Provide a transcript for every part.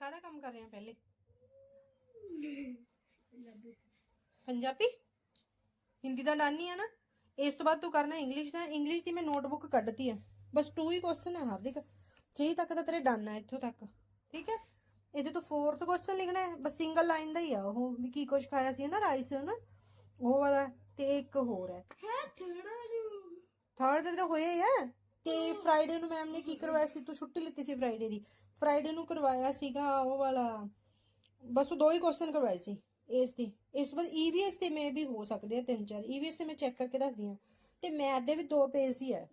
ਕਾਹਦਾ ਕੰਮ ਕਰ ਰਹੇ ਆ ਪਹਿਲੇ? ਪੰਜਾਬੀ। ਹਿੰਦੀ ਦਾ ਡਨ ਨਹੀਂ ਆ ਨਾ। ਇਸ ਤੋਂ ਬਾਅਦ ਤੂੰ ਕਰਨਾ ਇੰਗਲਿਸ਼ ਦਾ। ਇੰਗਲਿਸ਼ ਦੀ ਮੈਂ ਨੋਟਬੁੱਕ ਕੱਢਤੀ ਆ। ਬਸ 2 ਹੀ ਕੁਐਸਚਨ ਹੈ ਹਾਰਦਿਕ। 3 ਤੱਕ ਤਾਂ ਤੇਰੇ ਡਨ ਇੱਥੋਂ ਤੱਕ। ਠੀਕ ਹੈ? ਇਹਦੇ ਤੋਂ 4th ਕੁਐਸਚਨ ਲਿਖਣਾ ਹੈ। ਬਸ ਸਿੰਗਲ ਲਾਈਨ ਦਾ ਹੀ ਆ ਉਹ। ਵੀ ਕੀ ਕੁਝ ਖਾਇਆ ਸੀ ਨਾ ਰਾਈਸ ਨਾ ਉਹ ਵਾਲਾ ਤੇ ਇੱਕ ਹੋਰ ਹੈ। ਥਰਡ ਤੇਰਾ ਹੋਇਆ ਹੀ ਤੇ ਫਰਾਈਡੇ ਨੂੰ ਮੈਮ ਨੇ ਕੀ ਕਰਵਾਇਆ ਸੀ? ਤੂੰ ਛੁੱਟੀ ਲਿੱਤੀ ਸੀ ਫਰਾਈਡੇ ਦੀ। ਫਰਾਈਡੇ ਨੂੰ ਕਰਵਾਇਆ ਸੀਗਾ ਉਹ ਵਾਲਾ। ਬਸ ਉਹ ਦੋ ਹੀ ਕੁਐਸਚਨ ਕਰਵਾਏ ਸੀ ਇਸ ਦੀ। ਇਸ ਤੋਂ ਈਵੀਐਸ ਤੇ ਮੈਂ ਵੀ ਹੋ ਸਕਦੇ ਆ ਤਿੰਨ ਚਾਰ। ਈਵੀਐਸ ਤੇ ਮੈਂ ਚੈੱਕ ਕਰਕੇ ਦੱਸਦੀ ਆ ਤੇ ਮੈਥ ਦੇ ਵੀ ਦੋ ਪੇਜ ਹੀ ਆ।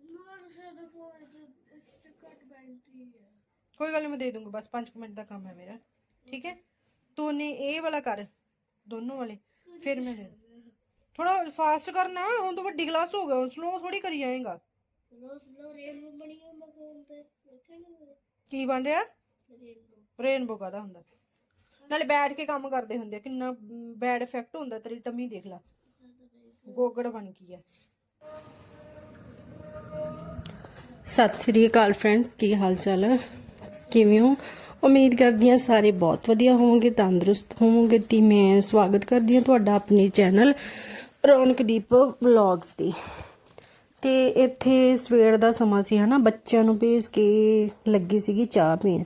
ਕੋਈ ਗੱਲ ਨਹੀਂ ਮੈਂ ਦੇ ਦੂੰਗੀ ਬਸ 5 ਮਿੰਟ ਦਾ ਕੰਮ ਹੈ ਮੇਰਾ। ਠੀਕ ਹੈ? ਤੂੰ ਨੇ ਇਹ ਵਾਲਾ ਕਰ, ਦੋਨੋਂ ਵਾਲੇ। ਫਿਰ ਮੈਂ ਦੇ ਥੋੜਾ ਫਾਸਟ ਕਰਨਾ, ਹੁਣ ਤਾਂ ਵੱਡੀ ਕਲਾਸ ਹੋ ਗਿਆ। ਸਲੋ ਥੋੜੀ ਕਰੀ ਜਾਏਗਾ। ਕੀ ਬਣ ਰਿਹਾ? ਰੇਨਬੋ ਕਾਦਾ ਹੁੰਦਾ? ਨਾਲੇ ਬੈਠ ਕੇ ਕੰਮ ਕਰਦੇ ਹੁੰਦੇ ਕਿੰਨਾ ਬੈਡ ਇਫੈਕਟ ਹੁੰਦਾ, ਤੇਰੀ ਟਮੀ ਦੇਖ ਲੈ। ਗੋਗੜ ਬਣ ਗਈ ਹੈ ਸਤਿ ਸ੍ਰੀ ਅਕਾਲ ਫਰੈਂਡਸ ਕੀ ਹਾਲ ਚਾਲ ਹੈ ਕਿਵੇਂ ਹੋ? ਉਮੀਦ ਕਰਦੀ ਹਾਂ ਸਾਰੇ ਬਹੁਤ ਵਧੀਆ ਹੋਵੋਗੇ, ਤੰਦਰੁਸਤ ਹੋਵੋਗੇ ਤੇ ਮੈਂ ਸਵਾਗਤ ਕਰਦੀ ਹਾਂ ਤੁਹਾਡਾ ਆਪਣੇ ਚੈਨਲ ਰੌਣਕਦੀਪ ਵਲੌਗਸ ਦੀ ਤੇ ਇੱਥੇ ਸਵੇਰ ਦਾ ਸਮਾਂ ਸੀ, ਹਨਾ? ਬੱਚਿਆਂ ਨੂੰ ਭੇਜ ਕੇ ਲੱਗੀ ਸੀਗੀ ਚਾਹ ਪੀਣ।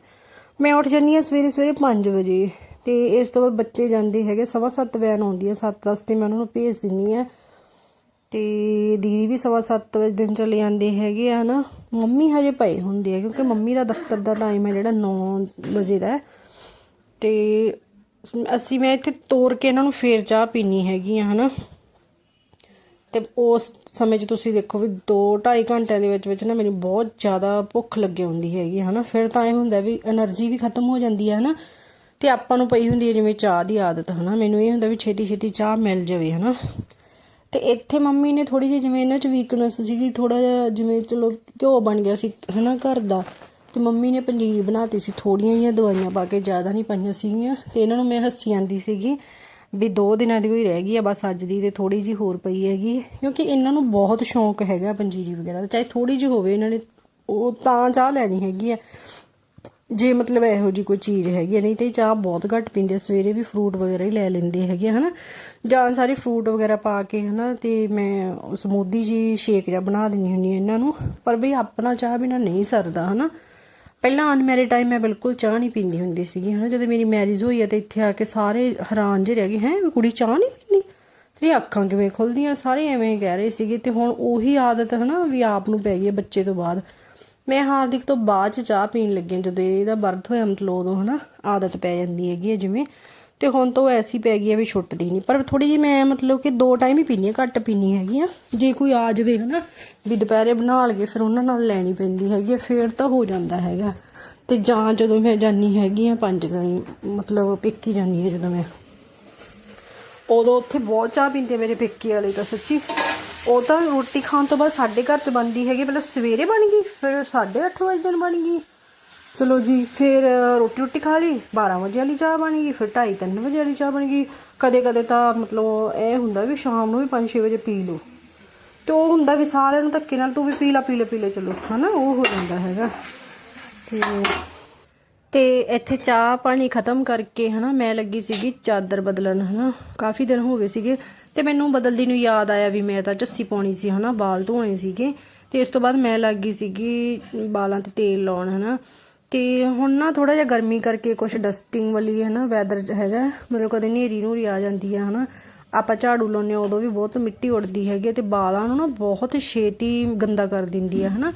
ਮੈਂ ਉੱਠ ਜੰਨੀ ਆ ਸਵੇਰੇ ਸਵੇਰੇ 5 ਵਜੇ ਤੇ ਇਸ ਤੋਂ ਬਾਅਦ ਬੱਚੇ ਜਾਂਦੇ ਹੈਗੇ, ਸਵਾ ਸੱਤ ਵੈਨ ਆਉਂਦੀ ਹੈ 7:10 ਤੇ ਮੈਂ ਉਹਨਾਂ ਨੂੰ ਭੇਜ ਦਿੰਨੀ ਆ ਤੇ ਦੀਦੀ ਵੀ ਸਵਾ ਸੱਤ ਵਜੇ ਦਿਨ ਚਲੇ ਜਾਂਦੇ ਹੈਗੇ ਆ ਨਾ ਮੰਮੀ ਹਜੇ ਪਏ ਹੁੰਦੇ ਆ, ਕਿਉਂਕਿ ਮੰਮੀ ਦਾ ਦਫ਼ਤਰ ਦਾ ਟਾਈਮ ਹੈ ਜਿਹੜਾ 9 ਵਜੇ ਦਾ ਹੈ। ਤੇ ਅਸੀਂ, ਮੈਂ ਇੱਥੇ ਤੋਰ ਕੇ ਇਹਨਾਂ ਨੂੰ ਫੇਰ ਚਾਹ ਪੀਣੀ ਹੈਗੀ ਆ, ਹਨਾ? ਤੇ ਉਸ ਸਮੇਂ 'ਚ ਤੁਸੀਂ ਦੇਖੋ ਵੀ 2 2.5 ਘੰਟਿਆਂ ਦੇ ਵਿੱਚ ਵਿੱਚ ਨਾ ਮੈਨੂੰ ਬਹੁਤ ਜ਼ਿਆਦਾ ਭੁੱਖ ਲੱਗੇ ਹੁੰਦੀ ਹੈਗੀ, ਹਨਾ? ਫਿਰ ਤਾਂ ਇਹ ਹੁੰਦਾ ਵੀ એનર્ਜੀ ਵੀ ਖਤਮ ਹੋ ਜਾਂਦੀ ਹੈ, ਹਨਾ? ਤੇ ਆਪਾਂ ਨੂੰ ਪਈ ਹੁੰਦੀ ਹੈ ਜਿਵੇਂ ਚਾਹ ਦੀ ਆਦਤ, ਹਨਾ? ਮੈਨੂੰ ਇਹ ਹੁੰਦਾ ਵੀ ਛੇਤੀ ਛੇਤੀ ਚਾਹ ਮਿਲ ਜਾਵੇ, ਹਨਾ? ਤੇ ਇੱਥੇ ਮੰਮੀ ਨੇ ਥੋੜੀ ਜਿਹੀ ਜਿਵੇਂ ਇਹਨਾਂ 'ਚ ਵੀਕਨੈਸ ਸੀਗੀ ਥੋੜਾ ਜਿਹਾ ਜਿਵੇਂ ਚਲੋ ਘਿਓ ਬਣ ਗਿਆ ਸੀ, ਹਨਾ, ਘਰ ਦਾ। ਤੇ ਮੰਮੀ ਨੇ ਪੰਜੀਰੀ ਬਣਾਤੀ ਸੀ ਥੋੜੀਆਂ ਜੀਆਂ ਦਵਾਈਆਂ ਪਾ ਕੇ, ਜ਼ਿਆਦਾ ਨਹੀਂ ਪਾਈਆਂ ਸੀਗੀਆਂ। ਤੇ ਇਹਨਾਂ ਨੂੰ ਮੈਂ ਹੱਸੀ ਆਂਦੀ ਸੀਗੀ ਵੀ ਦੋ ਦਿਨਾਂ ਦੀ ਹੋਈ ਰਹਿ ਗਈ ਆ ਬਸ ਅੱਜ ਦੀ ਤੇ ਥੋੜੀ ਜੀ ਹੋਰ ਪਈ ਹੈਗੀ ਕਿਉਂਕਿ ਇਹਨਾਂ ਨੂੰ ਬਹੁਤ ਸ਼ੌਂਕ ਹੈਗਾ ਪੰਜੀਰੀ ਵਗੈਰਾ ਦਾ। ਚਾਹੇ ਥੋੜੀ ਜਿਹੀ ਹੋਵੇ ਇਹਨਾਂ ਨੇ ਉਹ ਤਾਂ ਚਾਹ ਲੈਣੀ ਹੈਗੀ ਆ। ਜੇ ਮਤਲਬ ਇਹੋ ਜੀ ਕੋਈ ਚੀਜ਼ ਹੈਗੀ ਆ, ਨਹੀਂ ਤੇ ਚਾਹ ਬਹੁਤ ਘੱਟ ਪੀਂਦੇ ਸਵੇਰੇ ਵੀ ਫਰੂਟ ਵਗੈਰਾ ਹੀ ਲੈ ਲੈਂਦੇ ਹੈਗੇ ਆ, ਹਨਾ। ਜਾਂ ਸਾਰੇ ਫਰੂਟ ਵਗੈਰਾ ਪਾ ਕੇ ਹਨਾ ਤੇ ਮੈਂ ਸਮੂਦੀ ਜੀ ਸ਼ੇਕ ਜਾਂ ਬਣਾ ਦਿੰਦੀ ਹੁੰਦੀ ਆ ਇਹਨਾਂ ਨੂੰ। ਪਰ ਵੀ ਆਪਣਾ ਚਾਹ ਬਿਨਾ ਨਹੀਂ ਸਰਦਾ ਹਨਾ। ਪਹਿਲਾਂ ਅਨਮੈਰਿਡ ਟਾਈਮ ਮੈਂ ਬਿਲਕੁਲ ਚਾਹ ਨਹੀਂ ਪੀਂਦੀ ਹੁੰਦੀ ਸੀਗੀ, ਹਨਾ? ਜਦੋਂ ਮੇਰੀ ਮੈਰਿਜ ਹੋਈ ਆ ਤੇ ਇੱਥੇ ਆ ਕੇ ਸਾਰੇ ਹੈਰਾਨ ਜਿਹੇ ਰਹਿ ਗਏ, ਹੈ, ਵੀ ਕੁੜੀ ਚਾਹ ਨਹੀਂ ਪੀਂਦੀ? ਤੇਰੀ ਅੱਖਾਂ ਕਿਵੇਂ ਖੁੱਲਦੀਆਂ? ਸਾਰੇ ਐਵੇਂ ਕਹਿ ਰਹੇ ਸੀਗੇ ਤੇ ਹੁਣ ਉਹੀ ਆਦਤ, ਹਨਾ, ਵੀ ਆਪ ਨੂੰ ਪੈ ਗਈ ਹੈ ਬੱਚੇ ਤੋਂ ਬਾਅਦ। ਮੈਂ ਹਾਰਦਿਕ ਤੋਂ ਬਾਅਦ ਚ ਚਾਹ ਪੀਣ ਲੱਗੀ ਜਦੋਂ ਇਹਦਾ ਬਰਥ ਹੋਇਆ, ਮਤਲਬ ਉਦੋਂ, ਹਨਾ, ਆਦਤ ਪੈ ਜਾਂਦੀ ਹੈਗੀ ਹੈ ਜਿਵੇਂ। ਤੇ ਹੁਣ ਤਾਂ ਉਹ ਐਸੀ ਪੈ ਗਈ ਹੈ ਵੀ ਛੁੱਟਦੀ ਨਹੀਂ ਪਰ ਥੋੜੀ ਜਿਹੀ ਮੈਂ ਮਤਲਬ ਕਿ ਦੋ ਟਾਈਮ ਹੀ ਪੀਣੀ ਹੈ ਘੱਟ ਪੀਣੀ ਹੈਗੀ ਆ। ਜੇ ਕੋਈ ਆ ਜਾਵੇ ਹਨਾ ਵੀ ਦੁਪਹਿਰੇ ਬਣਾ ਲਗੇ ਫਿਰ ਉਹਨਾਂ ਨਾਲ ਲੈਣੀ ਪੈਂਦੀ ਹੈਗੀ ਆ, ਫੇਰ ਤਾਂ ਹੋ ਜਾਂਦਾ ਹੈਗਾ। ਤੇ ਜਾਂ ਜਦੋਂ ਮੈਂ ਜਾਨੀ ਹੈਗੀ ਆ ਪੰਜ ਦਿਨ ਮਤਲਬ ਪਿੱਕੀ ਜਾਨੀ ਹੈ ਜਦੋਂ ਮੈਂ। ਉਦੋਂ ਉੱਥੇ ਬਹੁਤ ਚਾਹ ਪੀਂਦੇ ਮੇਰੇ ਪੇਕੇ ਵਾਲੇ ਤਾਂ ਸੱਚੀ। ਉਹ ਤਾਂ ਰੋਟੀ ਖਾਣ ਤੋਂ ਬਾਅਦ ਸਾਡੇ ਘਰ ਚ ਬਣਦੀ ਹੈਗੀ ਪਹਿਲਾਂ ਸਵੇਰੇ ਬਣ ਗਈ ਫਿਰ 8:30 ਵਜੇ ਦਿਨ ਬਣ ਗਈ। ਚਲੋ ਜੀ, ਫਿਰ ਰੋਟੀ ਰੋਟੀ ਖਾ ਲਈ 12 ਵਜੇ ਵਾਲੀ ਚਾਹ ਬਣ ਗਈ, ਫਿਰ 2:30 3 ਵਜੇ ਵਾਲੀ ਚਾਹ ਬਣ ਗਈ। ਕਦੇ ਕਦੇ ਤਾਂ ਮਤਲਬ ਇਹ ਹੁੰਦਾ ਵੀ ਸ਼ਾਮ ਨੂੰ ਵੀ 5-6 ਵਜੇ ਪੀ ਲਓ। ਤੇ ਉਹ ਹੁੰਦਾ ਵੀ ਸਾਰਿਆਂ ਨੂੰ ਧੱਕੇ ਨਾਲ, ਤੂੰ ਵੀ ਪੀ ਲਾ, ਪੀ ਲੈ ਪੀ ਲੈ, ਚਲੋ, ਹਨਾ, ਉਹ ਹੋ ਜਾਂਦਾ ਹੈਗਾ। ਤੇ ਤੇ ਇੱਥੇ ਚਾਹ ਪਾਣੀ ਖਤਮ ਕਰਕੇ, ਹਨਾ, ਮੈਂ ਲੱਗੀ ਸੀਗੀ ਚਾਦਰ ਬਦਲਣ, ਹਨਾ, ਕਾਫੀ ਦਿਨ ਹੋ ਗਏ ਸੀਗੇ। ਤੇ ਮੈਨੂੰ ਬਦਲਦੀ ਨੂੰ ਯਾਦ ਆਇਆ ਵੀ ਮੈਂ ਤਾਂ ਝੱਸੀ ਪਾਉਣੀ ਸੀ, ਹਨਾ ਵਾਲ ਧੋਣੇ ਸੀਗੇ। ਤੇ ਇਸ ਤੋਂ ਬਾਅਦ ਮੈਂ ਲੱਗ ਗਈ ਸੀਗੀ ਵਾਲਾਂ ਤੇ ਤੇਲ ਲਾਉਣ, ਹਨਾ। ਤੇ ਹੁਣ ਨਾ ਥੋੜਾ ਜਿਹਾ ਗਰਮੀ ਕਰਕੇ ਕੁਝ ਡਸਟਿੰਗ ਵਾਲੀ ਹਨਾ ਵੈਦਰ ਹੈਗਾ ਮਤਲਬ ਕਦੇ ਨੇਰੀ ਨੂਰੀ ਆ ਜਾਂਦੀ ਹੈ ਹਨਾ। ਆਪਾਂ ਝਾੜੂ ਲਾਉਂਦੇ ਹਾਂ ਉਦੋਂ ਵੀ ਬਹੁਤ ਮਿੱਟੀ ਉੱਡਦੀ ਹੈਗੀ ਹੈ ਤੇ ਵਾਲਾਂ ਨੂੰ ਨਾ ਬਹੁਤ ਛੇਤੀ ਗੰਦਾ ਕਰ ਦਿੰਦੀ ਹੈ ਹਨਾ।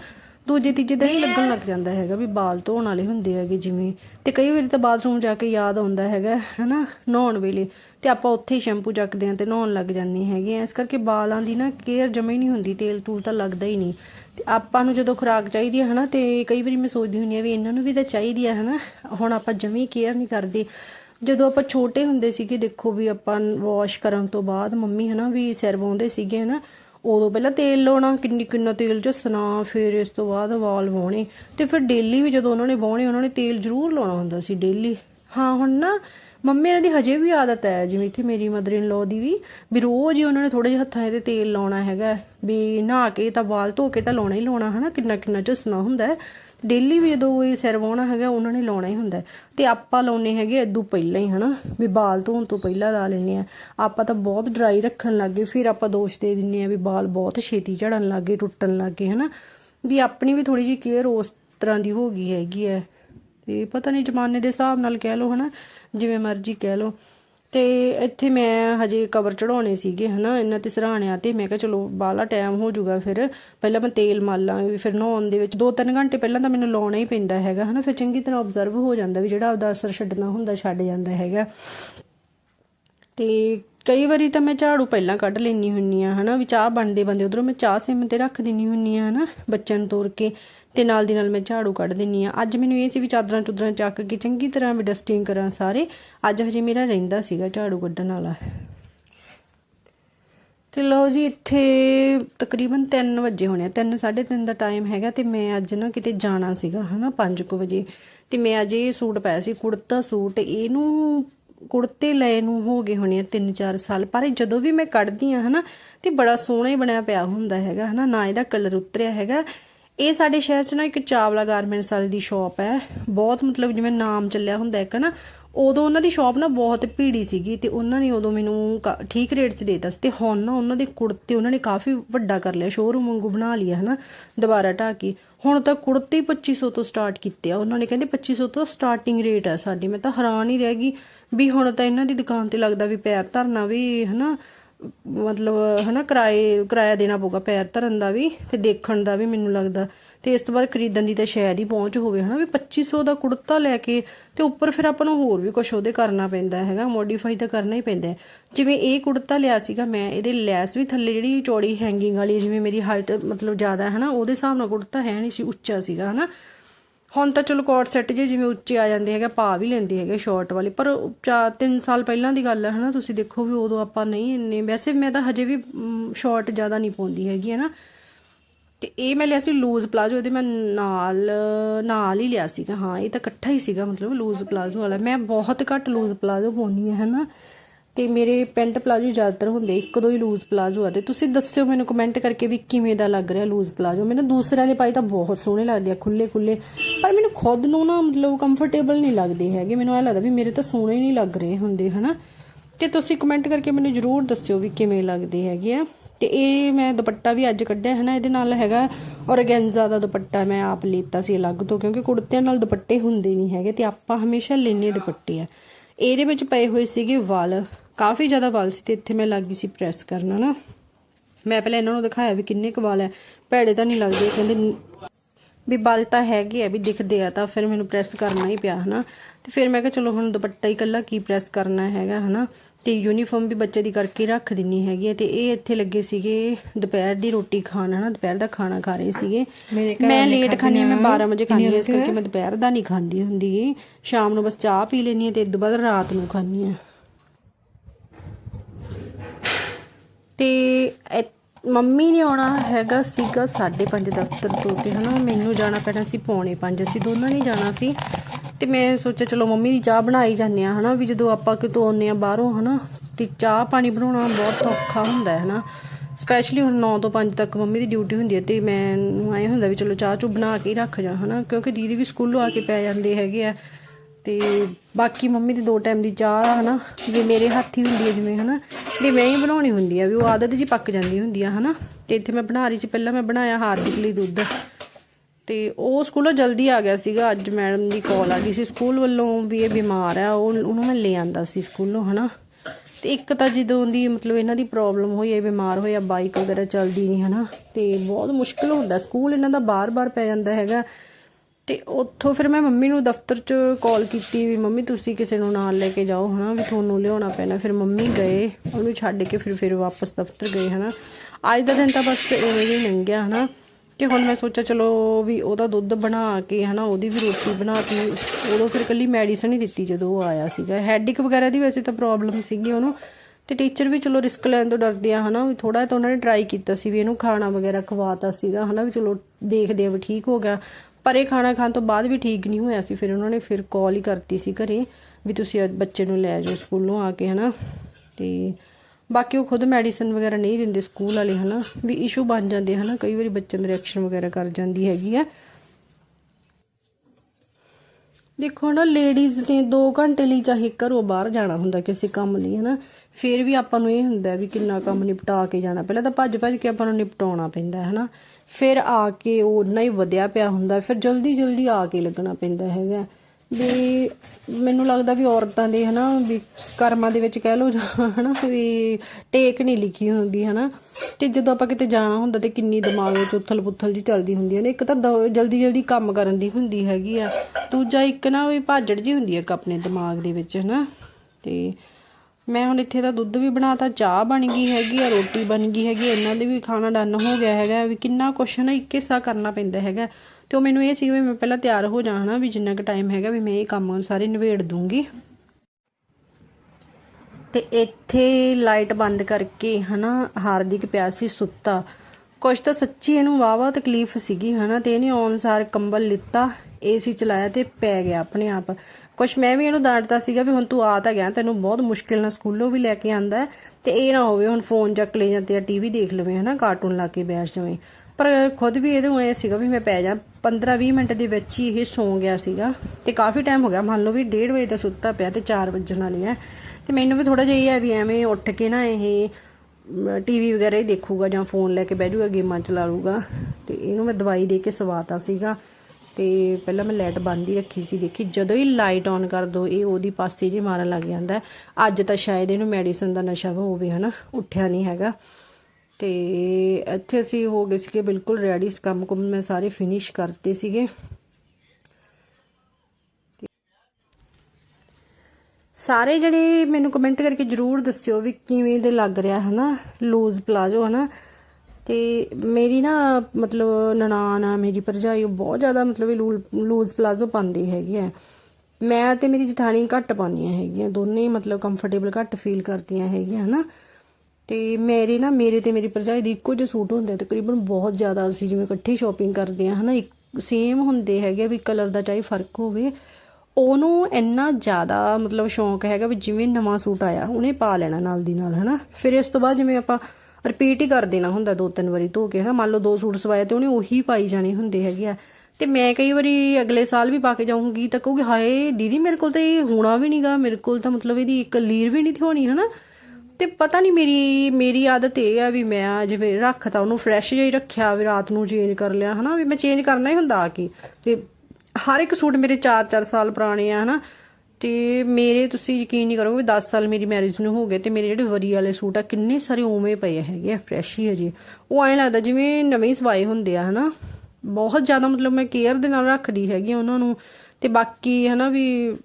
ਦੂਜੇ ਤੀਜੇ ਦਿਨ ਹੀ ਲੱਗਣ ਲੱਗ ਜਾਂਦਾ ਹੈਗਾ ਵੀ ਵਾਲ ਧੋਣ ਵਾਲੇ ਹੁੰਦੇ ਹੈਗੇ ਜਿਵੇਂ। ਤੇ ਕਈ ਵਾਰੀ ਤਾਂ ਬਾਥਰੂਮ ਜਾ ਕੇ ਯਾਦ ਆਉਂਦਾ ਹੈਗਾ ਹਨਾ ਨਹਾਉਣ ਵੇਲੇ। ਤੇ ਆਪਾਂ ਉੱਥੇ ਹੀ ਸ਼ੈਂਪੂ ਚੱਕਦੇ ਆਂ ਤੇ ਨਹਾਉਣ ਲੱਗ ਜਾਂਦੇ ਹੈਗੇ ਆ। ਇਸ ਕਰਕੇ ਵਾਲਾਂ ਦੀ ਨਾ ਕੇਅਰ ਜਮੇ ਨਹੀਂ ਹੁੰਦੀ ਤੇਲ ਤੂਲ ਤਾਂ ਲੱਗਦਾ ਹੀ ਨਹੀਂ। ਤੇ ਆਪਾਂ ਨੂੰ ਜਦੋਂ ਖੁਰਾਕ ਚਾਹੀਦੀ ਹੈ, ਹਨਾ, ਤੇ ਕਈ ਵਾਰੀ ਮੈਂ ਸੋਚਦੀ ਹੁੰਦੀ ਆ ਵੀ ਇਹਨਾਂ ਨੂੰ ਵੀ ਤਾਂ ਚਾਹੀਦੀ ਹੈ, ਹਨਾ। ਹੁਣ ਆਪਾਂ ਜਮੀ ਕੇਅਰ ਨਹੀਂ ਕਰਦੇ। ਜਦੋਂ ਆਪਾਂ ਛੋਟੇ ਹੁੰਦੇ ਸੀਗੇ, ਦੇਖੋ ਵੀ ਆਪਾਂ ਵਾਸ਼ ਕਰਨ ਤੋਂ ਬਾਅਦ ਮੰਮੀ, ਹਨਾ, ਵੀ ਸਿਰ ਵਾਉਂਦੇ ਸੀਗੇ, ਹਨਾ, ਉਦੋਂ ਪਹਿਲਾਂ ਤੇਲ ਲਾਉਣਾ, ਕਿੰਨੀ, ਕਿੰਨਾ ਤੇਲ ਝੱਸਣਾ ਫਿਰ ਇਸ ਤੋਂ ਬਾਅਦ ਵਾਲ ਵਾਉਣੇ। ਤੇ ਫਿਰ ਡੇਲੀ ਵੀ ਜਦੋਂ ਉਹਨਾਂ ਨੇ ਵਾਉਣੇ, ਉਹਨਾਂ ਨੇ ਤੇਲ ਜ਼ਰੂਰ ਲਾਉਣਾ ਹੁੰਦਾ ਸੀ ਡੇਲੀ ਹਾਂ, ਹੁਣ ਨਾ ਮੰਮੀ, ਇਹਨਾਂ ਦੀ ਹਜੇ ਵੀ ਆਦਤ ਹੈ, ਜਿਵੇਂ ਇੱਥੇ ਮੇਰੀ ਮਦਰ ਇਨ ਲਾਅ ਦੀ ਵੀ ਵੀ ਰੋਜ਼ ਹੀ ਉਹਨਾਂ ਨੇ ਥੋੜੇ ਜਿਹਾ ਹੱਥਾਂ 'ਤੇ ਤੇਲ ਲਾਉਣਾ ਹੈਗਾ। ਵੀ ਨਹਾ ਕੇ ਤਾਂ ਵਾਲ ਧੋ ਕੇ ਤਾਂ ਲਾਉਣਾ ਹੀ ਲਾਉਣਾ, ਹਨਾ? ਕਿੰਨਾ ਕਿੰਨਾ ਝਸਣਾ ਹੁੰਦਾ ਹੈ। ਡੇਲੀ ਵੀ ਜਦੋਂ ਇਹ ਸਿਰ ਵਾਹੁਣਾ ਹੈਗਾ, ਉਹਨਾਂ ਨੇ ਲਾਉਣਾ ਹੀ ਹੁੰਦਾ ਤੇ ਆਪਾਂ ਲਾਉਨੇ ਹੈਗੇ ਇਦੋਂ ਪਹਿਲਾਂ ਹੀ, ਹਨਾ? ਵੀ ਬਾਲ ਧੋਣ ਤੋਂ ਪਹਿਲਾਂ ਲਾ ਲੈਨੇ ਆ ਆਪਾਂ ਤਾਂ ਬਹੁਤ ਡਰਾਈ ਰੱਖਣ ਲੱਗੇ ਫਿਰ ਆਪਾਂ ਦੋਸ਼ ਦੇ ਦਿੰਨੇ ਆ ਵੀ ਬਾਲ ਬਹੁਤ ਛੇਤੀ ਝੜਨ ਲੱਗੇ ਟੁੱਟਣ ਲੱਗੇ ਹਨਾ? ਵੀ ਆਪਣੀ ਵੀ ਥੋੜੀ ਜਿਹੀ ਕੇਅਰ ਉਸ ਤਰ੍ਹਾਂ ਦੀ ਹੋ ਗਈ ਹੈਗੀ ਹੈ। ਤੇ ਪਤਾ ਨਹੀਂ ਜ਼ਮਾਨੇ ਦੇ ਹਿਸਾਬ ਨਾਲ ਕਹਿ ਲਓ, ਹਨਾ, ਜਿਵੇਂ ਮਰਜ਼ੀ ਕਹਿ ਲਓ। ਤੇ ਇੱਥੇ ਮੈਂ ਹਜੇ ਕਵਰ ਚੜਾਉਣੇ ਸੀਗੇ, ਹਨਾ, ਇਹਨਾਂ ਤੇ ਸਰਾਣਿਆਂ ਤੇ ਮੈਂ ਕਿਹਾ ਚਲੋ, ਬਾਹਲਾ ਟਾਈਮ ਹੋ ਜਾਊਗਾ ਫਿਰ। ਪਹਿਲਾਂ ਮੈਂ ਤੇਲ ਮਲ ਲਾਂਗੀ ਫਿਰ ਨਹਾਉਣ ਦੇ ਵਿੱਚ 2-3 ਘੰਟੇ ਪਹਿਲਾਂ ਤਾਂ ਮੈਨੂੰ ਲਾਉਣਾ ਹੀ ਪੈਂਦਾ ਹੈਗਾ, ਹਨਾ। ਫਿਰ ਚੰਗੀ ਤਰ੍ਹਾਂ ਆਬਜ਼ਰਵ ਹੋ ਜਾਂਦਾ ਵੀ ਜਿਹੜਾ ਆਪਦਾ ਅਸਰ ਛੱਡਣਾ ਹੁੰਦਾ, ਛੱਡ ਜਾਂਦਾ ਹੈਗਾ। ਤੇ ਕਈ ਵਾਰੀ ਤਾਂ ਮੈਂ ਝਾੜੂ ਪਹਿਲਾਂ ਕੱਢ ਲੈਣੀ ਹੁੰਨੀ ਆ ਹਨਾ, ਵੀ ਚਾਹ ਬਣਦੇ ਬੰਦੇ ਉਧਰੋਂ ਮੈਂ ਚਾਹ ਸਿਮ ਤੇ ਰੱਖ ਦਿੰਨੀ ਹੁੰਨੀ ਆ ਹਨਾ, ਬੱਚਿਆਂ ਨੂੰ ਤੋਰ ਕੇ ਤੇ ਨਾਲ ਦੀ ਨਾਲ ਮੈਂ ਝਾੜੂ ਕੱਢ ਦਿੰਨੀ ਆ ਅੱਜ ਮੈਨੂੰ ਇਹ ਸੀ ਵੀ ਚਾਦਰਾਂ ਚੁਦਰਾਂ ਚੱਕ ਕੇ ਚੰਗੀ ਤਰ੍ਹਾਂ ਵੀ ਡਸਟਿੰਗ ਕਰਾਂ ਸਾਰੇ। ਅੱਜ ਹਜੇ ਮੇਰਾ ਰਹਿੰਦਾ ਸੀਗਾ ਝਾੜੂ ਕੱਢਣ ਵਾਲਾ। ਤੇ ਲਓ ਜੀ, ਇੱਥੇ ਤਕਰੀਬਨ 3 ਵਜੇ ਹੋਣੇ ਆ 3 3:30 ਦਾ ਟਾਈਮ ਹੈਗਾ ਤੇ ਮੈਂ ਅੱਜ ਨਾ ਕਿਤੇ ਜਾਣਾ ਸੀਗਾ, ਹਨਾ 5:00 ਵਜੇ। ਤੇ ਮੈਂ ਅੱਜ ਇਹ ਸੂਟ ਪਾਇਆ ਸੀ, ਕੁੜਤਾ ਸੂਟ, ਇਹਨੂੰ ਕੁੜਤੇ ਲਏ ਨੂੰ ਹੋ ਗਏ ਹੋਣੇ ਆ 3-4 ਸਾਲ। ਪਰ ਇਹ ਜਦੋਂ ਵੀ ਮੈਂ ਕੱਢਦੀ ਆ ਹਨਾ, ਤੇ ਬੜਾ ਸੋਹਣਾ ਹੀ ਬਣਿਆ ਪਿਆ ਹੁੰਦਾ ਹੈਗਾ, ਹਨਾ, ਨਾ ਇਹਦਾ ਕਲਰ ਉਤਰਿਆ ਹੈਗਾ। ਇਹ ਸਾਡੇ ਸ਼ਹਿਰ 'ਚ ਨਾ ਇੱਕ ਚਾਵਲਾ ਗਾਰਮੈਂਟਸ ਵਾਲੀ ਦੀ ਸ਼ਾਪ ਹੈ। ਬਹੁਤ ਮਤਲਬ ਜਿਵੇਂ ਨਾਮ ਚੱਲਿਆ ਹੁੰਦਾ ਇੱਕ ਨਾ ਉਦੋਂ ਉਹਨਾਂ ਦੀ ਸ਼ਾਪ ਨਾ ਬਹੁਤ ਭੀੜੀ ਸੀਗੀ ਤੇ ਉਹਨਾਂ ਨੇ ਉਦੋਂ ਮੈਨੂੰ ਠੀਕ ਰੇਟ 'ਚ ਦੇਤਾ ਸੀ ਤੇ ਹੁਣ ਨਾ ਉਹਨਾਂ ਦੇ ਕੁੜਤੇ ਉਹਨਾਂ ਨੇ ਕਾਫੀ ਵੱਡਾ ਕਰ ਲਿਆ ਸ਼ੋਰੂਮ ਵਾਂਗੂ ਬਣਾ ਲਿਆ, ਹਨਾ, ਦੁਬਾਰਾ ਢਾ ਕੇ। ਹੁਣ ਤਾਂ ਕੁੜਤੇ ਹੀ 2500 ਤੋਂ ਸਟਾਰਟ ਕੀਤੇ ਆ, ਉਹਨਾਂ ਨੇ ਕਹਿੰਦੇ 2500 ਤੋਂ ਸਟਾਰਟਿੰਗ ਰੇਟ ਆ ਸਾਡੀ। ਮੈਂ ਤਾਂ ਹੈਰਾਨ ਹੀ ਰਹਿ ਗਈ ਵੀ ਹੁਣ ਤਾਂ ਇਹਨਾਂ ਦੀ ਦੁਕਾਨ ਤੇ ਲੱਗਦਾ ਵੀ ਪੈਰ ਧਰਨਾ ਵੀ, ਹਨਾ, ਮਤਲਬ, ਹਨਾ, ਕਿਰਾਏ, ਕਿਰਾਇਆ ਦੇਣਾ ਪਊਗਾ ਪੈਰ ਧਰਨ ਦਾ ਵੀ ਤੇ ਦੇਖਣ ਦਾ ਵੀ ਮੈਨੂੰ ਲੱਗਦਾ। ਤੇ ਇਸ ਤੋਂ ਬਾਅਦ ਖਰੀਦਣ ਦੀ ਤਾਂ ਸ਼ਾਇਦ ਹੀ ਪਹੁੰਚ ਹੋਵੇ, ਹਨਾ, ਵੀ 2500 ਦਾ ਕੁੜਤਾ ਲੈ ਕੇ ਤੇ ਉੱਪਰ ਫਿਰ ਆਪਾਂ ਨੂੰ ਹੋਰ ਵੀ ਕੁਝ ਉਹਦੇ ਕਰਨਾ ਪੈਂਦਾ ਹੈਗਾ ਮੋਡੀਫਾਈ ਤਾਂ ਕਰਨਾ ਹੀ ਪੈਂਦਾ ਜਿਵੇਂ ਇਹ ਕੁੜਤਾ ਲਿਆ ਸੀਗਾ ਮੈਂ, ਇਹਦੇ ਲੈਸ ਵੀ ਥੱਲੇ ਜਿਹੜੀ ਚੌੜੀ ਹੈਂਗਿੰਗ ਵਾਲੀ, ਜਿਵੇਂ ਮੇਰੀ ਹਾਈਟ ਮਤਲਬ ਜ਼ਿਆਦਾ ਹੈ, ਹਨਾ, ਉਹਦੇ ਹਿਸਾਬ ਨਾਲ ਕੁੜਤਾ ਹੈ ਨਹੀਂ ਸੀ, ਉੱਚਾ ਸੀਗਾ, ਹਨਾ। ਹੁਣ ਤਾਂ ਚਲੋ ਕੋਟ ਸੈੱਟ ਜੇ ਜਿਵੇਂ ਉੱਚੇ ਆ ਜਾਂਦੇ ਹੈਗੇ, ਪਾ ਵੀ ਲੈਂਦੇ ਹੈਗੇ ਸ਼ਾਰਟ ਵਾਲੇ, ਪਰ ਚਾਰ ਤਿੰਨ ਸਾਲ ਪਹਿਲਾਂ ਦੀ ਗੱਲ ਹੈ ਹਨਾ? ਤੁਸੀਂ ਦੇਖੋ ਵੀ ਉਦੋਂ ਆਪਾਂ ਨਹੀਂ ਇੰਨੇ, ਵੈਸੇ ਮੈਂ ਤਾਂ ਹਜੇ ਵੀ ਸ਼ਾਰਟ ਜ਼ਿਆਦਾ ਨਹੀਂ ਪਾਉਂਦੀ ਹੈਗੀ ਹੈ ਨਾ ਤੇ ਇਹ ਮੈਂ ਲਿਆ ਸੀ ਲੂਜ਼ ਪਲਾਜ਼ੋ ਇਹਦੇ ਮੈਂ ਨਾਲ ਨਾਲ ਹੀ ਲਿਆ ਸੀਗਾ, ਹਾਂ, ਇਹ ਤਾਂ ਇਕੱਠਾ ਹੀ ਸੀਗਾ, ਮਤਲਬ ਲੂਜ਼ ਪਲਾਜ਼ੋ ਵਾਲਾ। ਮੈਂ ਬਹੁਤ ਘੱਟ ਲੂਜ਼ ਪਲਾਜ਼ੋ ਪਾਉਣੀ ਹੈ, ਹਨਾ? ਤੇ ਮੇਰੇ ਪੈਂਟ ਪਲਾਜ਼ੋ ਜ਼ਿਆਦਾਤਰ ਹੁੰਦੇ ਇੱਕ ਦੋ ਹੀ ਲੂਜ਼ ਪਲਾਜ਼ੋ ਆ। ਤੇ ਤੁਸੀਂ ਦੱਸਿਓ ਮੈਨੂੰ ਕਮੈਂਟ ਕਰਕੇ ਵੀ ਕਿਵੇਂ ਦਾ ਲੱਗ ਰਿਹਾ ਲੂਜ਼ ਪਲਾਜ਼ੋ। ਮੈਨੂੰ ਦੂਸਰਿਆਂ ਦੇ ਪਾਈ ਤਾਂ ਬਹੁਤ ਸੋਹਣੇ ਲੱਗਦੇ ਆ ਖੁੱਲੇ ਖੁੱਲੇ ਪਰ ਮੈਨੂੰ ਖੁਦ ਨੂੰ ਨਾ ਮਤਲਬ ਕੰਫਰਟੇਬਲ ਨਹੀਂ ਲੱਗਦੇ ਹੈਗੇ। ਮੈਨੂੰ ਐ ਲੱਗਦਾ ਵੀ ਮੇਰੇ ਤਾਂ ਸੋਹਣੇ ਨਹੀਂ ਲੱਗ ਰਹੇ ਹੁੰਦੇ, ਹਨਾ? ਤੇ ਤੁਸੀਂ ਕਮੈਂਟ ਕਰਕੇ ਮੈਨੂੰ ਜਰੂਰ ਦੱਸਿਓ ਵੀ ਕਿਵੇਂ ਲੱਗਦੇ ਹੈਗੇ ਆ। ਤੇ ਇਹ ਮੈਂ ਦੁਪੱਟਾ ਵੀ ਅੱਜ ਕੱਢਿਆ ਹੈ ਨਾ ਇਹਦੇ ਨਾਲ ਹੈਗਾ ਔਰਗੈਂਜ਼ਾ ਦਾ ਦੁਪੱਟਾ ਮੈਂ ਆਪ ਲੇਤਾ ਸੀ ਅਲੱਗ ਤੋਂ, ਕਿਉਂਕਿ ਕੁੜਤਿਆਂ ਨਾਲ ਦੁਪੱਟੇ ਹੁੰਦੇ ਨਹੀਂ ਹੈਗੇ ਤੇ ਆਪਾਂ ਹਮੇਸ਼ਾ ਲੈਨੇ ਦੁਪੱਟੇ ਆ। ਇਹਦੇ ਵਿੱਚ ਪਏ ਹੋਏ ਸੀਗੇ ਵਾਲ। ਕਾਫੀ ਜ਼ਿਆਦਾ ਵਾਲ ਸੀ ਤੇ ਇੱਥੇ ਮੈਂ ਲੱਗੀ ਸੀ ਪ੍ਰੈਸ ਕਰਨਾ ਨਾ ਮੈਂ ਪਹਿਲਾਂ ਇਹਨਾਂ ਨੂੰ ਦਿਖਾਇਆ ਵੀ ਕਿੰਨੇ ਕੁ ਵਾਲ ਹੈ ਭੈੜੇ ਤਾਂ ਨਹੀਂ ਲੱਗਦੇ ਕਹਿੰਦੇ ਵੀ ਬਲ ਤਾਂ ਹੈਗੇ ਆ ਵੀ ਦਿਖਦੇ ਆ ਤਾਂ ਫਿਰ ਮੈਨੂੰ ਪ੍ਰੈਸ ਕਰਨਾ ਹੀ ਪਿਆ ਹਨਾ। ਤੇ ਫਿਰ ਮੈਂ ਕਿਹਾ ਚਲੋ ਹੁਣ ਦੁਪੱਟਾ ਹੀ ਇਕੱਲਾ ਕੀ ਪ੍ਰੈਸ ਕਰਨਾ ਹੈਗਾ ਹਨਾ। ਤੇ ਯੂਨੀਫਾਰਮ ਵੀ ਬੱਚੇ ਦੀ ਕਰਕੇ ਰੱਖ ਦਿੰਨੀ ਹੈਗੀ ਹੈ ਤੇ ਇਹ ਇੱਥੇ ਲੱਗੇ ਸੀਗੇ ਦੁਪਹਿਰ ਦੀ ਰੋਟੀ ਖਾਣ ਹਨਾ। ਦੁਪਹਿਰ ਦਾ ਖਾਣਾ ਖਾ ਰਹੇ ਸੀਗੇ। ਮੈਂ ਲੇਟ ਖਾਣੀ ਮੈਂ 12 ਵਜੇ ਖਾਣੀ ਇਸ ਕਰਕੇ ਮੈਂ ਦੁਪਹਿਰ ਦਾ ਨਹੀਂ ਖਾਂਦੀ ਹੁੰਦੀ। ਸ਼ਾਮ ਨੂੰ ਬਸ ਚਾਹ ਪੀ ਲੈਣੀ ਆ ਤੇ ਤੋਂ ਬਾਅਦ ਰਾਤ ਨੂੰ ਖਾਣੀ ਆ ਤੇ ਇ- ਮੰਮੀ ਨੇ ਆਉਣਾ ਹੈਗਾ ਸੀਗਾ 5:30 ਦਫ਼ਤਰ ਤੋਂ ਤੇ ਹਨਾ ਮੈਨੂੰ ਜਾਣਾ ਪੈਣਾ ਸੀ ਪੌਣੇ 5 ਅਸੀਂ ਦੋਨਾਂ ਨੇ ਜਾਣਾ ਸੀ ਤੇ ਮੈਂ ਸੋਚਿਆ ਚਲੋ ਮੰਮੀ ਦੀ ਚਾਹ ਬਣਾਈ ਜਾਂਦੇ ਆ ਹਨਾ ਵੀ ਜਦੋਂ ਆਪਾਂ ਕਿਤੋਂ ਆਉਂਦੇ ਆ ਬਾਹਰੋਂ ਹਨਾ ਤੇ ਚਾਹ ਪਾਣੀ ਬਣਾਉਣਾ ਬਹੁਤ ਔਖਾ ਹੁੰਦਾ ਹੈ ਹਨਾ। ਸਪੈਸ਼ਲੀ ਹੁਣ 9 ਤੋਂ 5 ਤੱਕ ਮੰਮੀ ਦੀ ਡਿਊਟੀ ਹੁੰਦੀ ਹੈ ਤੇ ਮੈਨੂੰ ਐ ਹੁੰਦਾ ਵੀ ਚਲੋ ਚਾਹ ਚੂ ਬਣਾ ਕੇ ਰੱਖ ਜਾ ਹਨਾ ਕਿਉਂਕਿ ਦੀਦੀ ਵੀ ਸਕੂਲੋਂ ਆ ਕੇ ਪੈ ਜਾਂਦੇ ਹੈਗੇ ਆ। ਤੇ ਬਾਕੀ ਮੰਮੀ ਦੀ ਦੋ ਟਾਈਮ ਦੀ ਚਾਹ, ਹਨਾ, ਜੇ ਮੇਰੇ ਹੱਥ ਹੀ ਹੁੰਦੀ ਹੈ ਜਿਵੇਂ, ਹਨਾ ਵੀ ਮੈਂ ਹੀ ਬਣਾਉਣੀ ਹੁੰਦੀ ਆ, ਵੀ ਉਹ ਆਦਤ ਜੀ ਪੱਕ ਜਾਂਦੀ ਹੁੰਦੀ ਆ, ਹਨਾ, ਤੇ ਇੱਥੇ ਮੈਂ ਬਣਾ ਰਹੀ ਸੀ, ਪਹਿਲਾਂ ਮੈਂ ਬਣਾਇਆ ਹਾਰਦਿਕ ਲਈ ਦੁੱਧ, ਤੇ ਉਹ ਸਕੂਲੋਂ ਜਲਦੀ ਆ ਗਿਆ ਸੀਗਾ, ਅੱਜ ਮੈਡਮ ਦੀ ਕਾਲ ਆ ਗਈ ਸੀ ਸਕੂਲ ਵੱਲੋਂ ਵੀ ਇਹ ਬਿਮਾਰ ਆ, ਉਹ, ਉਹਨੂੰ ਮੈਂ ਲੈ ਆਂਦਾ ਸੀ ਸਕੂਲੋਂ, ਹਨਾ, ਤੇ ਇੱਕ ਤਾਂ ਜਦੋਂ ਦੀ ਮਤਲਬ ਇਹਨਾਂ ਦੀ ਪ੍ਰੋਬਲਮ ਹੋਈ ਹੈ ਬਿਮਾਰ ਹੋਇਆ ਬਾਈਕ ਵਗੈਰਾ ਚੱਲਦੀ ਨਹੀਂ, ਹਨਾ, ਤੇ ਬਹੁਤ ਮੁਸ਼ਕਲ ਹੁੰਦਾ, ਸਕੂਲ ਇਹਨਾਂ ਦਾ ਬਾਰ-ਬਾਰ ਪੈ ਜਾਂਦਾ ਹੈਗਾ ਤੇ ਉੱਥੋਂ ਫਿਰ ਮੈਂ ਮੰਮੀ ਨੂੰ ਦਫ਼ਤਰ 'ਚ ਕਾਲ ਕੀਤੀ ਵੀ ਮੰਮੀ ਤੁਸੀਂ ਕਿਸੇ ਨੂੰ ਨਾਲ ਲੈ ਕੇ ਜਾਓ, ਹਨਾ, ਵੀ ਤੁਹਾਨੂੰ ਲਿਆਉਣਾ ਪੈਣਾ। ਫਿਰ ਮੰਮੀ ਗਏ, ਉਹਨੂੰ ਛੱਡ ਕੇ ਫਿਰ ਫਿਰ ਵਾਪਸ ਦਫ਼ਤਰ ਗਏ, ਹਨਾ। ਅੱਜ ਦਾ ਦਿਨ ਤਾਂ ਬਸ ਐਵੇਂ ਹੀ ਲੰਘਿਆ, ਹਨਾ, ਕਿ ਹੁਣ ਮੈਂ ਸੋਚਿਆ ਚਲੋ ਵੀ ਉਹਦਾ ਦੁੱਧ ਬਣਾ ਕੇ, ਹਨਾ, ਉਹਦੀ ਵੀ ਰੋਟੀ ਬਣਾਤੀ ਉਦੋਂ ਫਿਰ ਕੱਲੀ ਮੈਡੀਸਨ ਹੀ ਦਿੱਤੀ ਜਦੋਂ ਉਹ ਆਇਆ ਸੀਗਾ। ਹੈਡਿਕ ਵਗੈਰਾ ਦੀ ਵੈਸੇ ਤਾਂ ਪ੍ਰੋਬਲਮ ਸੀਗੀ ਉਹਨੂੰ। ਤੇ ਟੀਚਰ ਵੀ ਚਲੋ ਰਿਸਕ ਲੈਣ ਤੋਂ ਡਰਦੇ ਆ, ਹਨਾ, ਵੀ ਥੋੜਾ ਤਾਂ ਉਹਨਾਂ ਨੇ ਟਰਾਈ ਕੀਤਾ ਸੀ ਵੀ ਇਹਨੂੰ ਖਾਣਾ ਵਗੈਰਾ ਖਵਾਤਾ ਸੀਗਾ, ਹਨਾ, ਵੀ ਚਲੋ ਦੇਖਦੇ ਆ ਵੀ ਠੀਕ ਹੋ ਗਿਆ। ਪਰ ਇਹ ਖਾਣਾ ਖਾਣ ਤੋਂ ਬਾਅਦ ਵੀ ਠੀਕ ਨਹੀਂ ਹੋਇਆ ਸੀ, ਫਿਰ ਉਹਨਾਂ ਨੇ ਫਿਰ ਕਾਲ ਹੀ ਕਰਤੀ ਸੀ ਘਰੇ ਵੀ ਤੁਸੀਂ ਬੱਚੇ ਨੂੰ ਲੈ ਜਾਓ ਸਕੂਲੋਂ ਆ ਕੇ, ਹਨਾ? ਤੇ ਬਾਕੀ ਉਹ ਖੁਦ ਮੈਡੀਸਨ ਵਗੈਰਾ ਨਹੀਂ ਦਿੰਦੇ ਸਕੂਲ ਵਾਲੇ, ਹਨਾ? ਵੀ ਇਸ਼ੂ ਬਣ ਜਾਂਦੇ, ਹਨਾ? ਕਈ ਵਾਰੀ ਬੱਚਿਆਂ ਦੇ ਰਿਐਕਸ਼ਨ ਵਗੈਰਾ ਕਰ ਜਾਂਦੀ ਹੈਗੀ ਆ। ਦੇਖੋ ਨਾ ਲੇਡੀਜ਼ ਨੇ 2 ਘੰਟੇ ਲਈ ਚਾਹੇ ਘਰੋਂ ਬਾਹਰ ਜਾਣਾ ਹੁੰਦਾ ਕਿਸੇ ਕੰਮ ਲਈ, ਹਨਾ? ਫਿਰ ਵੀ ਆਪਾਂ ਨੂੰ ਇਹ ਹੁੰਦਾ ਵੀ ਕਿੰਨਾ ਕੰਮ ਨਿਪਟਾ ਕੇ ਜਾਣਾ। ਪਹਿਲਾਂ ਤਾਂ ਭੱਜ ਭੱਜ ਕੇ ਆਪਾਂ ਨੂੰ ਨਿਪਟਾਉਣਾ ਪੈਂਦਾ, ਹਨਾ? ਫਿਰ ਆ ਕੇ ਉਹ ਉਨਾ ਹੀ ਵਧਿਆ ਪਿਆ ਹੁੰਦਾ, ਫਿਰ ਜਲਦੀ ਜਲਦੀ ਆ ਕੇ ਲੱਗਣਾ ਪੈਂਦਾ ਹੈਗਾ। ਵੀ ਮੈਨੂੰ ਲੱਗਦਾ ਵੀ ਔਰਤਾਂ ਦੇ ਹਨਾ, ਵੀ ਕਰਮਾਂ ਦੇ ਵਿੱਚ ਕਹਿ ਲੋ ਹਨਾ, ਵੀ ਟੇਕ ਨਹੀਂ ਲਿਖੀ ਹੁੰਦੀ ਹਨਾ। ਤੇ ਜਦੋਂ ਆਪਾਂ ਕਿਤੇ ਜਾਣਾ ਹੁੰਦਾ ਤੇ ਕਿੰਨੀ ਦਿਮਾਗ ਵਿੱਚ ਉਥਲ ਪੁਥਲ ਜੀ ਚੱਲਦੀ ਹੁੰਦੀ ਹੈ ਨਾ, ਇੱਕ ਤਾਂ ਜਲਦੀ ਜਲਦੀ ਕੰਮ ਕਰਨ ਦੀ ਹੁੰਦੀ ਹੈਗੀ ਆ। ਦੂਜਾ ਇੱਕ ਨਾ ਵੀ ਭਾਜੜ ਜੀ ਹੁੰਦੀ ਹੈ ਇੱਕ ਆਪਣੇ ਦਿਮਾਗ ਦੇ ਵਿੱਚ ਹਨਾ। ਤੇ ਮੈਂ ਹੁਣ ਇੱਥੇ ਦਾ ਦੁੱਧ ਵੀ ਬਣਾਤਾ ਚਾਹ ਬਣ ਗਈ ਹੈਗੀ ਆ, ਰੋਟੀ ਬਣ ਗਈ ਹੈਗੀ ਇਹਨਾਂ ਦੇ ਵੀ ਖਾਣਾ ਡਨ ਹੋ ਗਿਆ ਹੈਗਾ ਵੀ ਕਿੰਨਾ ਕੁਛ ਨਾ ਇੱਕ ਹਿੱਸਾ ਕਰਨਾ ਪੈਂਦਾ ਹੈਗਾ ਤੇ ਉਹ ਮੈਨੂੰ ਇਹ ਸੀ ਵੀ ਮੈਂ ਪਹਿਲਾਂ ਤਿਆਰ ਹੋ ਜਾਣਾ ਵੀ ਜਿੰਨਾ ਕੁ ਟਾਈਮ ਹੈਗਾ ਵੀ ਮੈਂ ਇਹ ਕੰਮ ਸਾਰੇ ਨਿਬੇੜ ਦੂੰਗੀ। ਤੇ ਇੱਥੇ ਲਾਈਟ ਬੰਦ ਕਰਕੇ ਹਨਾ, ਹਾਰਦਿਕ ਪਿਆ ਸੀ ਸੁੱਤਾ। ਕੁਛ ਤਾਂ ਸੱਚੀ ਇਹਨੂੰ ਵਾਵਾ ਤਕਲੀਫ ਸੀਗੀ ਹਨਾ, ਤੇ ਇਹਨੇ ਅਨਸਾਰ ਕੰਬਲ ਲਿੱਤਾ ਏਸੀ ਚਲਾਇਆ ਤੇ ਪੈ ਗਿਆ ਆਪਣੇ ਆਪ। ਕੁਛ ਮੈਂ ਵੀ ਇਹਨੂੰ ਡਾਂਟਦਾ ਸੀਗਾ ਵੀ ਹੁਣ ਤੂੰ ਆ ਤਾਂ ਗਿਆ ਤੈਨੂੰ ਬਹੁਤ ਮੁਸ਼ਕਿਲ ਨਾਲ ਸਕੂਲੋਂ ਵੀ ਲੈ ਕੇ ਆਂਦਾ ਹੈ, ਤੇ ਇਹ ਨਾ ਹੋਵੇ ਹੁਣ ਫੋਨ ਚੱਕ ਲੈ ਜਾਂ ਤੇ ਟੀਵੀ ਦੇਖ ਲਵੇਂ ਹਨਾ ਕਾਰਟੂਨ ਲਾ ਕੇ ਬੈਠ ਜਾਵੇਂ। ਪਰ ਖੁਦ ਵੀ ਇਹਦੇ ਹੋਏ ਸੀਗਾ ਵੀ ਮੈਂ ਪੈ ਜਾ 15-20 ਮਿੰਟ ਦੇ ਵਿੱਚ ਹੀ ਇਹ ਸੌਂ ਗਿਆ ਸੀਗਾ ਤੇ ਕਾਫੀ ਟਾਈਮ ਹੋ ਗਿਆ ਮੰਨ ਲਓ ਵੀ 1:30 ਵਜੇ ਦਾ ਸੁੱਤਾ ਪਿਆ ਤੇ 4 ਵਜਣ ਵਾਲੀ ਹੈ ਤੇ ਮੈਨੂੰ ਵੀ ਥੋੜਾ ਜਿਹਾ ਇਹ ਹੈ ਵੀ ਐਵੇਂ ਉੱਠ ਕੇ ਨਾ ਇਹ ਟੀਵੀ ਵਗੈਰਾ ਹੀ ਦੇਖੂਗਾ ਜਾਂ ਫੋਨ ਲੈ ਕੇ ਬਹਿ ਜਾਊਗਾ ਗੇਮਾਂ ਚਲਾ ਲੂਗਾ ਤੇ ਇਹਨੂੰ ਮੈਂ ਦਵਾਈ ਦੇ ਕੇ ਸਵਾਤਾ ਸੀਗਾ। ਤੇ ਪਹਿਲਾਂ ਮੈਂ ਲਾਈਟ ਬੰਦ ਹੀ ਰੱਖੀ ਸੀ, ਦੇਖੀ ਜਦੋਂ ਹੀ ਲਾਈਟ ਔਨ ਕਰ ਦੋ, ਇਹ ਉਹਦੀ ਪਾਸੇ ਜੇ ਮਾਰਨ ਲੱਗ ਜਾਂਦਾ। ਅੱਜ ਤਾਂ ਸ਼ਾਇਦ ਇਹਨੂੰ ਮੈਡੀਸਨ ਦਾ ਨਸ਼ਾ ਹੋਵੇ, ਹਨਾ, ਉੱਠਿਆ ਨਹੀਂ ਹੈਗਾ। ਤੇ ਇੱਥੇ ਅਸੀਂ ਹੋ ਗਏ ਸੀਗੇ ਬਿਲਕੁਲ ਰੈਡੀ ਇਸ ਕੰਮ ਕੁਮ ਮੈਂ ਸਾਰੇ ਫਿਨਿਸ਼ ਕਰਤੇ ਸੀਗੇ। ਸਾਰੇ ਜਿਹੜੇ ਮੈਨੂੰ ਕਮੈਂਟ ਕਰਕੇ ਜਰੂਰ ਦੱਸਿਓ ਵੀ ਕਿਵੇਂ ਦੇ ਲੱਗ ਰਿਹਾ, ਹਨਾ ਲੂਜ਼ ਪਲਾਜੋ ਹਨਾ। ਤੇ ਮੇਰੀ ਨਾ ਮਤਲਬ ਨਨਾਣ ਆ ਮੇਰੀ ਭਰਜਾਈ ਉਹ ਬਹੁਤ ਜ਼ਿਆਦਾ ਮਤਲਬ ਇਹ ਲੂਜ਼ ਪਲਾਜੋ ਪਾਉਂਦੀ ਹੈਗੀ ਹੈ। ਮੈਂ ਤੇ ਮੇਰੀ ਜਠਾਣੀ ਘੱਟ ਪਾਉਂਦੀਆਂ ਹੈਗੀਆਂ ਦੋਨੇ ਮਤਲਬ ਕੰਫਰਟੇਬਲ ਘੱਟ ਫੀਲ ਕਰਦੀਆਂ ਹੈਗੀਆਂ ਹਨਾ। ਤੇ ਮੇਰੇ ਨਾ ਮੇਰੇ ਤੇ ਮੇਰੀ ਭਰਜਾਈ ਦੇ ਇੱਕੋ ਜਿਹੇ ਸੂਟ ਹੁੰਦੇ ਆ, ਤਕਰੀਬਨ ਬਹੁਤ ਜ਼ਿਆਦਾ ਅਸੀਂ ਜਿਵੇਂ ਇਕੱਠੀ ਸ਼ਾਪਿੰਗ ਕਰਦੇ ਆ ਹਨਾ ਸੇਮ ਹੁੰਦੇ ਹੈਗੇ ਵੀ ਕਲਰ ਦਾ ਚਾਹੇ ਫ਼ਰਕ ਹੋਵੇ। ਉਹਨੂੰ ਇੰਨਾ ਜ਼ਿਆਦਾ ਮਤਲਬ ਸ਼ੌਂਕ ਹੈਗਾ ਵੀ ਜਿਵੇਂ ਨਵਾਂ ਸੂਟ ਆਇਆ ਉਹਨੇ ਪਾ ਲੈਣਾ ਨਾਲ ਦੀ ਨਾਲ ਹਨਾ। ਫਿਰ ਇਸ ਤੋਂ ਬਾਅਦ ਜਿਵੇਂ ਆਪਾਂ ਰਿਪੀਟ ਹੀ ਕਰ ਦੇਣਾ ਹੁੰਦਾ ਦੋ ਤਿੰਨ ਵਾਰੀ ਧੋ ਕੇ, ਹਨਾ? ਮੰਨ ਲਓ ਦੋ ਸੂਟ ਸਵਾਏ ਤੇ ਉਹਨੇ ਉਹੀ ਪਾਈ ਜਾਣੇ ਹੁੰਦੇ ਹੈਗੇ ਆ। ਤੇ ਮੈਂ ਕਈ ਵਾਰੀ ਅਗਲੇ ਸਾਲ ਵੀ ਪਾ ਕੇ ਜਾਊਂਗੀ ਤਾਂ ਕਹੂਗੀ, ਹਾਏ, ਦੀਦੀ ਮੇਰੇ ਕੋਲ ਤਾਂ ਇਹ ਹੋਣਾ ਵੀ ਨਹੀਂਗਾ ਮੇਰੇ ਕੋਲ ਤਾਂ ਮਤਲਬ ਇਹਦੀ ਇੱਕ ਲੀਰ ਵੀ ਨਹੀਂ ਹੋਣੀ ਹਨਾ? ਤੇ ਪਤਾ ਨਹੀਂ ਮੇਰੀ ਮੇਰੀ ਆਦਤ ਇਹ ਆ ਵੀ ਮੈਂ ਜਿਵੇਂ ਰੱਖਤਾ ਉਹਨੂੰ ਫਰੈਸ਼ ਜਿਹਾ ਹੀ ਰੱਖਿਆ, ਵੀ ਰਾਤ ਨੂੰ ਚੇਂਜ ਕਰ ਲਿਆ, ਹਨਾ? ਵੀ ਮੈਂ ਚੇਂਜ ਕਰਨਾ ਹੀ ਹੁੰਦਾ ਆ ਕੇ। ਤੇ ਹਰ ਇੱਕ ਸੂਟ ਮੇਰੇ 4-4 ਸਾਲ ਪੁਰਾਣੇ ਆ, ਹਨਾ? ਤੇ ਮੇਰੇ ਤੁਸੀਂ ਯਕੀਨ ਨਹੀਂ ਕਰੋਗੇ 10 ਸਾਲ ਮੇਰੀ ਮੈਰਿਜ ਨੂੰ ਹੋ ਗਏ ਤੇ ਮੇਰੇ ਜਿਹੜੇ ਵਰੀ ਵਾਲੇ ਸੂਟ ਆ, ਕਿੰਨੇ ਸਾਰੇ ਉਵੇਂ ਪਏ ਹੈਗੇ ਆ ਫਰੈਸ਼ ਹੀ ਹਜੇ। ਉਹ ਐਂ ਲੱਗਦਾ ਜਿਵੇਂ ਨਵੇਂ ਹੀ ਸਵਾਏ ਹੁੰਦੇ ਆ, ਹਨਾ? ਬਹੁਤ ਜ਼ਿਆਦਾ ਮਤਲਬ ਮੈਂ ਕੇਅਰ ਦੇ ਨਾਲ ਰੱਖਦੀ ਹੈਗੀ ਆ ਉਹਨਾਂ ਨੂੰ ਤੇ ਬਾਕੀ ਹਨਾ ਵੀ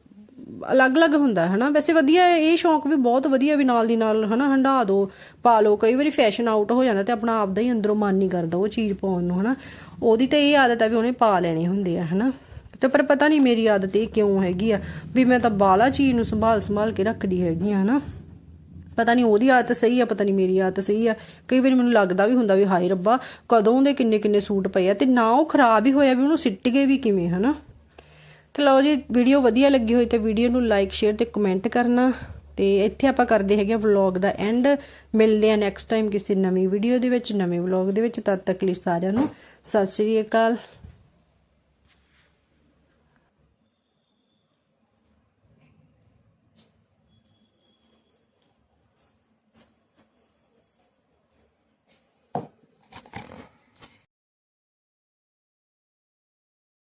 ਅਲੱਗ-ਅਲੱਗ ਹੁੰਦਾ ਹੈ ਹਨਾ? ਵੈਸੇ ਵਧੀਆ, ਇਹ ਸ਼ੌਂਕ ਵੀ ਬਹੁਤ ਵਧੀਆ ਵੀ ਨਾਲ ਦੀ ਨਾਲ, ਹਨਾ ਹੰਡਾ ਦੋ, ਪਾ ਲਓ। ਕਈ ਵਾਰੀ ਫੈਸ਼ਨ ਆਊਟ ਹੋ ਜਾਂਦਾ ਤੇ ਆਪਣਾ ਆਪ ਦਾ ਹੀ ਅੰਦਰੋਂ ਮਨ ਨਹੀਂ ਕਰਦਾ ਉਹ ਚੀਜ਼ ਪਾਉਣ ਨੂੰ, ਹਨਾ? ਉਹਦੀ ਤਾਂ ਇਹ ਆਦਤ ਆ ਵੀ ਉਹਨੇ ਪਾ ਲੈਣੇ ਹੁੰਦੇ ਆ, ਹਨਾ? ਤੇ ਪਰ ਪਤਾ ਨਹੀਂ ਮੇਰੀ ਆਦਤ ਇਹ ਕਿਉਂ ਹੈਗੀ ਆ? ਵੀ ਮੈਂ ਤਾਂ ਬਾਲਾ ਚੀਜ਼ ਨੂੰ ਸੰਭਾਲ ਸੰਭਾਲ ਕੇ ਰੱਖਦੀ ਹੈਗੀ ਆ, ਹਨਾ? ਪਤਾ ਨਹੀਂ ਉਹਦੀ ਆਦਤ ਸਹੀ ਆ, ਪਤਾ ਨਹੀਂ ਮੇਰੀ ਆਦਤ ਸਹੀ ਆ। ਕਈ ਵਾਰੀ ਮੈਨੂੰ ਲੱਗਦਾ ਵੀ ਹੁੰਦਾ ਵੀ ਹਾਏ ਰੱਬਾ, ਕਦੋਂ ਦੇ ਕਿੰਨੇ ਕਿੰਨੇ ਸੂਟ ਪਏ ਆ ਤੇ ਨਾ ਉਹ ਖਰਾਬ ਹੀ ਹੋਇਆ ਵੀ ਉਹਨੂੰ ਸਿੱਟ ਗਏ ਵੀ ਕਿਵੇਂ, ਹਨਾ? ਤੇ ਲਓ ਜੀ, ਵੀਡੀਓ ਵਧੀਆ ਲੱਗੀ ਹੋਈ ਤੇ ਵੀਡੀਓ ਨੂੰ ਲਾਈਕ, ਸ਼ੇਅਰ ਤੇ ਕਮੈਂਟ ਕਰਨਾ। ਤੇ ਇੱਥੇ ਆਪਾਂ ਕਰਦੇ ਹੈਗੇ ਵਲੌਗ ਦਾ ਐਂਡ। ਮਿਲਦੇ ਆ ਨੈਕਸਟ ਟਾਈਮ ਕਿਸੇ ਨਵੀਂ ਵੀਡੀਓ ਦੇ ਵਿੱਚ, ਨਵੇਂ ਵਲੌਗ ਦੇ ਵਿੱਚ। ਤਦ ਤੱਕ ਲਈ ਸਾਰਿਆਂ ਨੂੰ ਸਤਿ ਸ੍ਰੀ ਅਕਾਲ।